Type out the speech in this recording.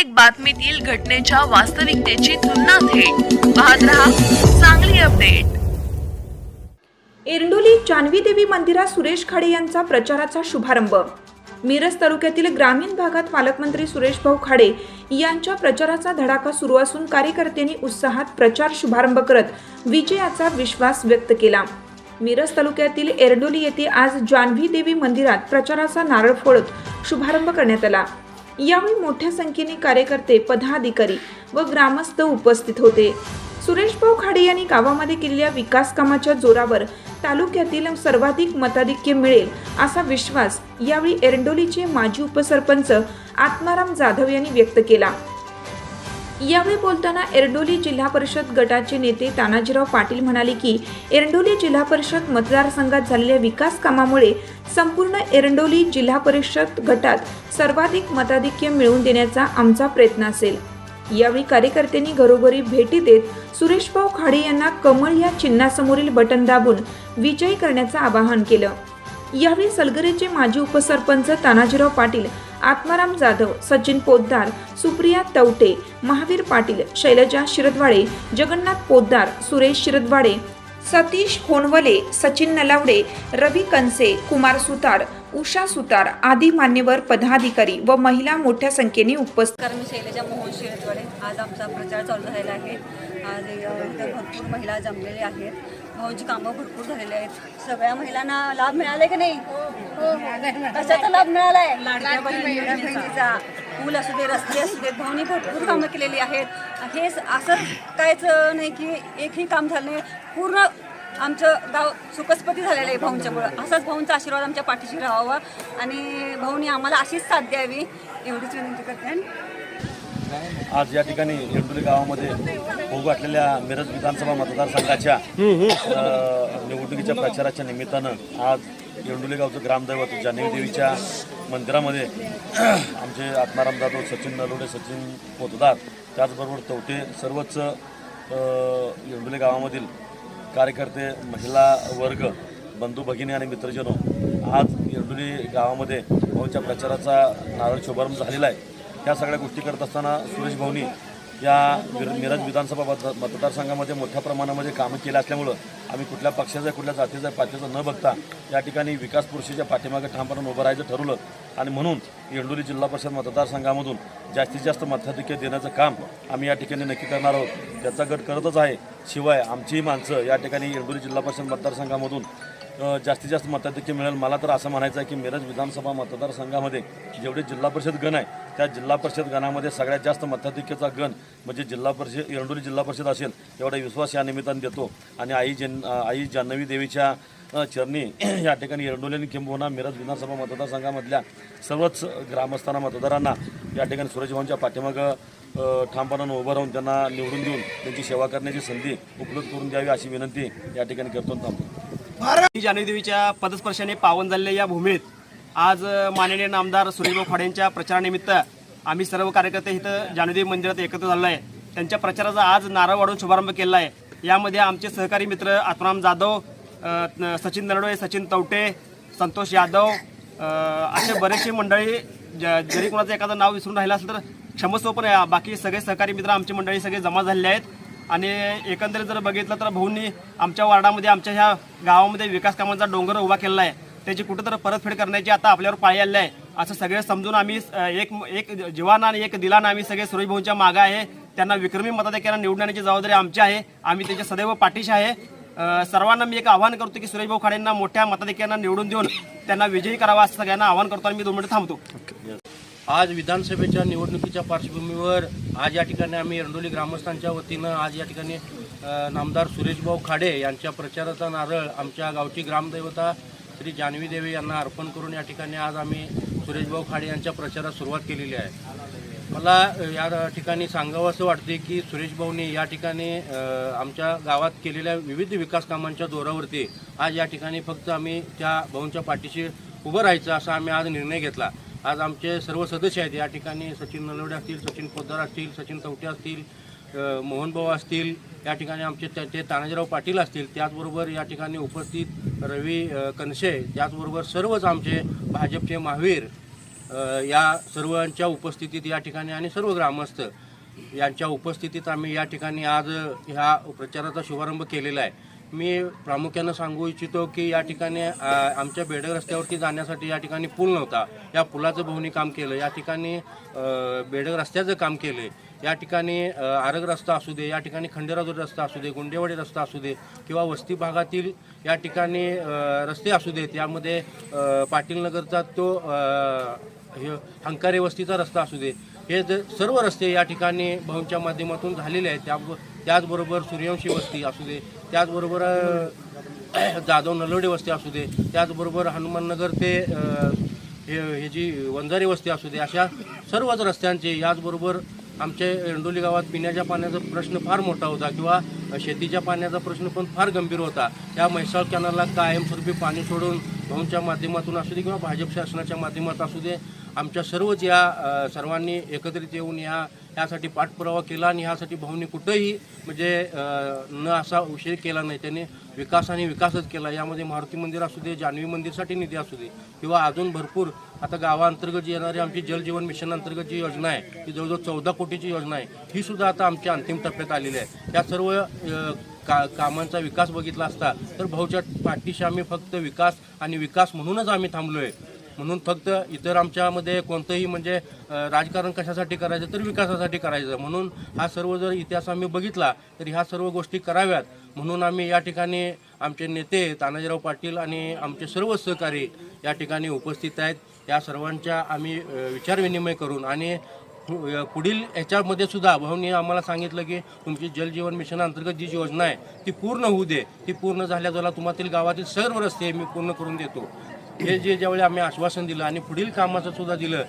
प्रत्येक बातमीतील घटनेच्या वास्तविकतेची तुलना थेट. पाहत रहा चांगली अपडेट. एरंडोली जानवी देवी मंदिरात सुरेश खाडे यांचा प्रचाराचा शुभारंभ. मिरज तालुक्यातील ग्रामीण भागात पालकमंत्री सुरेश भाऊ खाडे यांच्या प्रचाराचा धडाका सुरू असून कार्यकर्त्यांनी उत्साहात प्रचार शुभारंभ करत विजयाचा विश्वास व्यक्त केला. मिरज तालुक्यातील एरडोली येथे आज जानवी देवी मंदिरात प्रचाराचा नारळ फोडत शुभारंभ करण्यात आला. यावेळी मोठ्या संख्येने कार्यकर्ते पदाधिकारी व ग्रामस्थ उपस्थित होते. सुरेश भाऊ खाडे यांनी गावामध्ये केलेल्या विकास कामाच्या जोरावर तालुक्यातील सर्वाधिक मताधिक्य मिळेल असा विश्वास यावेळी एरंडोलीचे माजी उपसरपंच आत्माराम जाधव यांनी व्यक्त केला. यावेळी बोलताना एरडोली जिल्हा परिषद गटाचे नेते तानाजीराव पाटील म्हणाले की एरंडोली जिल्हा परिषद मतदारसंघात झालेल्या विकास कामामुळे संपूर्ण एरंडोली जिल्हा परिषद गटात सर्वाधिक मताधिक्य मिळवून देण्याचा आमचा प्रयत्न असेल. यावेळी कार्यकर्त्यांनी घरोघरी भेटी देत सुरेशभाऊ खाडे यांना कमळ या चिन्हासमोरील बटन दाबून विजयी करण्याचं आवाहन केलं. यावेळी सलगरेचे माजी उपसरपंच तानाजीराव पाटील आत्माराम जाधव सचिन पोद्दार सुप्रिया तवटे महावीर पाटील शैलजा शिरदवाडे जगन्नाथ पोद्दार सुरेश शिरदवाडे सतीश होनवले सचिन नलावडे रवी कनसे कुमार सुतार उषा सुतार आदी मान्यवर पदाधिकारी व महिला मोठ्या संख्येने उपस्थित मी शैलजा मोहन शिरदवडे आज आमचा प्रचार चालू झालेला आहे. आज इथं भरपूर महिला जमलेल्या आहेत. भाऊंची कामं भरपूर झालेली आहेत. सगळ्या महिलांना लाभ मिळालाय की नाही? कशाचा लाभ लाडक्या बहिणीचा. पूल असू दे रस्ते असू दे भाऊनी भरपूर कामं केलेली आहेत. हे असं कायच नाही की एकही काम झालं नाही. पूर्ण आमचं गाव सुखस्पती झालेलं आहे भाऊंच्यामुळं. असाच भाऊंचा आशीर्वाद आमच्या पाठीशी राहावा आणि भाऊनी आम्हाला अशीच साथ द्यावी एवढीच विनंती करते. आज या ठिकाणी एंडोली गावामध्ये होऊ घातलेल्या मिरज विधानसभा मतदारसंघाच्या निवडणुकीच्या प्रचाराच्या निमित्तानं आज एंडोली गावचं ग्रामदैवत जान्हवी देवीच्या मंदिरामध्ये आमचे आत्माराम जाधव सचिन नलोडे सचिन पोतदार त्याचबरोबर तवटे सर्वच येंडुले गावामधील कार्यकर्ते महिला वर्ग बंधू भगिनी आणि मित्रजनो आज एरडोली गावामध्ये भाऊच्या प्रचाराचा नारळ शुभारंभ झालेला आहे. त्या सगळ्या गोष्टी करत असताना सुरेश भाऊनी या मिर- मिरज विधानसभा मत मतदारसंघामध्ये मोठ्या प्रमाणामध्ये कामं केली असल्यामुळं आम्ही कुठल्या पक्षाचं कुठल्या जातीचं पातीचं न बघता या ठिकाणी विकास पुरुषीच्या पाठीमागे ठामपणे उभं राहायचं ठरवलं. आणि म्हणून येंडोली जिल्हा परिषद मतदारसंघामधून जास्तीत जास्त मताधिक्य देण्याचं काम आम्ही या ठिकाणी नक्की करणार आहोत. त्याचा गट करतच आहे. शिवाय आमचीही माणसं या ठिकाणी येंडोली जिल्हा परिषद मतदारसंघामधून जास्तीत जास्त मताधिक्य मिळेल. मला तर असं म्हणायचं आहे की मिरज विधानसभा मतदारसंघामध्ये जेवढे जिल्हा परिषद गण आहे त्या जिल्हा परिषद गणामध्ये सगळ्यात जास्त मताधिक्याचा गण म्हणजे जिल्हा परिषद एरंडोली जिल्हा परिषद असेल एवढा विश्वास या निमित्ताने देतो. आणि आई जन आई जान्हवी देवीच्या चरणी या ठिकाणी एरंडोली आणि किंबहुना मिरज विधानसभा मतदारसंघामधल्या सर्वच ग्रामस्थांना मतदारांना या ठिकाणी सूरजभाऊंच्या पाठीमागं ठामपणानं उभं राहून त्यांना निवडून देऊन त्यांची सेवा करण्याची संधी उपलब्ध करून द्यावी अशी विनंती या ठिकाणी करतो. थांबतो जानेदेवीच्या पदस्पर्शाने पावन झालेल्या या भूमीत आज माननीय नामदार सुरेशभाऊ खाडे प्रचारानिमित्त आम्ही सर्व कार्यकर्ते इथं जानवी मंदिरात एकत्र झालो आहे त्यांच्या प्रचाराचा आज नारळ वाढून शुभारंभ केला आहे यामध्ये आमचे सहकारी मित्र आत्माराम जाधव सचिन नरडोळे सचिन तवटे संतोष यादव असे बरेचसे मंडळी ज- जरी कोणाचं एखादं नाव विसरून राहिलं असेल तर क्षमस्व पण आहे. बाकी सगळे सहकारी मित्र आमची मंडळी सगळे जमा झालेले आहेत. आणि एकंदरीत जर बघितलं तर भाऊंनी आमच्या वार्डामध्ये आमच्या ह्या गावामध्ये विकास कामांचा डोंगर उभा केलेला आहे. त्याची कुठंतरी परतफेड करण्याची आता आपल्यावर पाळी आलेलं आहे. असं सगळे समजून आम्ही एक एक जीवाना आणि एक दिलाना आम्ही सगळे सुरेश भाऊंच्या मागं आहे. त्यांना विक्रमी मताधिकाऱ्यांना निवडून जबाबदारी आमची आहे. आम्ही त्यांच्या सदैव पाठीशी आहे. सर्वांना मी एक आवाहन करतो की सुरेश भाऊ खाडेंना मोठ्या मताधिकाऱ्यांना निवडून देऊन त्यांना विजयी करावा असं सगळ्यांना आवाहन करतो आणि मी दोन मिनिटं थांबतो. आज विधानसभेच्या निवडणुकीच्या पार्श्वभूमीवर आज या ठिकाणी आम्ही एरंडोली ग्रामस्थांच्या वतीनं आज या ठिकाणी नामदार सुरेशभाऊ खाडे यांच्या प्रचाराचा नारळ आमच्या गावची ग्रामदैवता श्री जान्हवी देवी यांना अर्पण करून या ठिकाणी आज आम्ही सुरेशभाऊ खाडे यांच्या प्रचारात सुरुवात केलेली आहे. मला या ठिकाणी सांगावं असं वाटते की सुरेशभाऊनी या ठिकाणी आमच्या गावात केलेल्या विविध विकास कामांच्या जोरावरती आज या ठिकाणी फक्त आम्ही त्या भाऊंच्या पाठीशी उभं राहायचं असा आम्ही आज निर्णय घेतला. आज आमचे सर्व सदस्य आहेत या ठिकाणी सचिन नलवडे असतील सचिन पोद्दार असतील सचिन तवटे असतील मोहनभाऊ असतील या ठिकाणी आमचे त्याचे तानाजीराव पाटील असतील त्याचबरोबर या ठिकाणी उपस्थित रवी कनसे त्याचबरोबर सर्वच आमचे भाजपचे महावीर या सर्वांच्या उपस्थितीत या ठिकाणी आणि सर्व ग्रामस्थ यांच्या उपस्थितीत आम्ही या ठिकाणी आज ह्या प्रचाराचा शुभारंभ केलेला आहे. मी प्रामुख्यानं सांगू इच्छितो की या ठिकाणी आमच्या बेडग रस्त्यावरती जाण्यासाठी या ठिकाणी पूल नव्हता. या पुलाचं भवनी काम केलं. या ठिकाणी बेडग रस्त्याचं काम केलं. या ठिकाणी आरग रस्ता असू दे या ठिकाणी खंडेराजूर रस्ता असू दे गुंडेवाडी रस्ता असू दे किंवा वस्ती भागातील या ठिकाणी रस्ते असू देत यामध्ये पाटीलनगरचा पाटील नगरचा तो हे हंकारे वस्तीचा रस्ता असू दे हे सर्व रस्ते या ठिकाणी भाऊंच्या माध्यमातून झालेले आहेत. त्या त्याचबरोबर सूर्यवंशी वस्ती असू दे त्याचबरोबर जाधव नलवडे वस्ती असू दे त्याचबरोबर हनुमाननगर ते हे हे जी वंजारी वस्ती असू दे अशा सर्वच रस्त्यांचे याचबरोबर आमच्या एंडोली गावात पिण्याच्या पाण्याचा प्रश्न फार मोठा होता किंवा शेतीच्या पाण्याचा प्रश्न पण फार गंभीर होता. त्या म्हैसाळ कॅनलला कायमस्वरूपी पाणी सोडून भाऊंच्या माध्यमातून असू दे किंवा भाजप शासनाच्या माध्यमात असू दे आमच्या सर्वच या सर्वांनी एकत्रित येऊन या यासाठी पाठपुरावा केला आणि ह्यासाठी भाऊंनी कुठंही म्हणजे न असा उशीर केला नाही. त्यांनी विकास आणि विकासच केला. यामध्ये मारुती मंदिर असू दे जान्हवी मंदिरसाठी निधी असू दे किंवा अजून भरपूर आता गावाअंतर्गत जी येणारी आमची जलजीवन मिशन अंतर्गत जी योजना आहे ती जवळजवळ चौदा कोटीची योजना आहे ही सुद्धा आता आमच्या अंतिम टप्प्यात आलेली आहे. त्या सर्व का कामांचा विकास बघितला असता तर भाऊच्या पाठीशी आम्ही फक्त विकास आणि विकास म्हणूनच आम्ही थांबलो आहे म्हणून फक्त इतर आमच्यामध्ये कोणतंही म्हणजे राजकारण कशासाठी करायचं तर विकासासाठी करायचं. म्हणून हा सर्व जर इतिहास आम्ही बघितला तर ह्या सर्व गोष्टी कराव्यात. म्हणून आम्ही या ठिकाणी आमचे नेते तानाजीराव पाटील आणि आमचे सर्व सहकारी या ठिकाणी उपस्थित आहेत. या सर्वांच्या आम्ही विचारविनिमय करून आणि पुढील याच्यामध्ये सुद्धा भाऊनी आम्हाला सांगितलं की तुमची जलजीवन मिशन अंतर्गत जी योजना आहे ती पूर्ण होऊ दे. ती पूर्ण झाल्याजोला तुम्हातील गावातील सर्व रस्ते मी पूर्ण करून देतो. हे जे ज्यावेळी आम्ही आश्वासन दिलं आणि पुढील कामाचं सुद्धा दिलं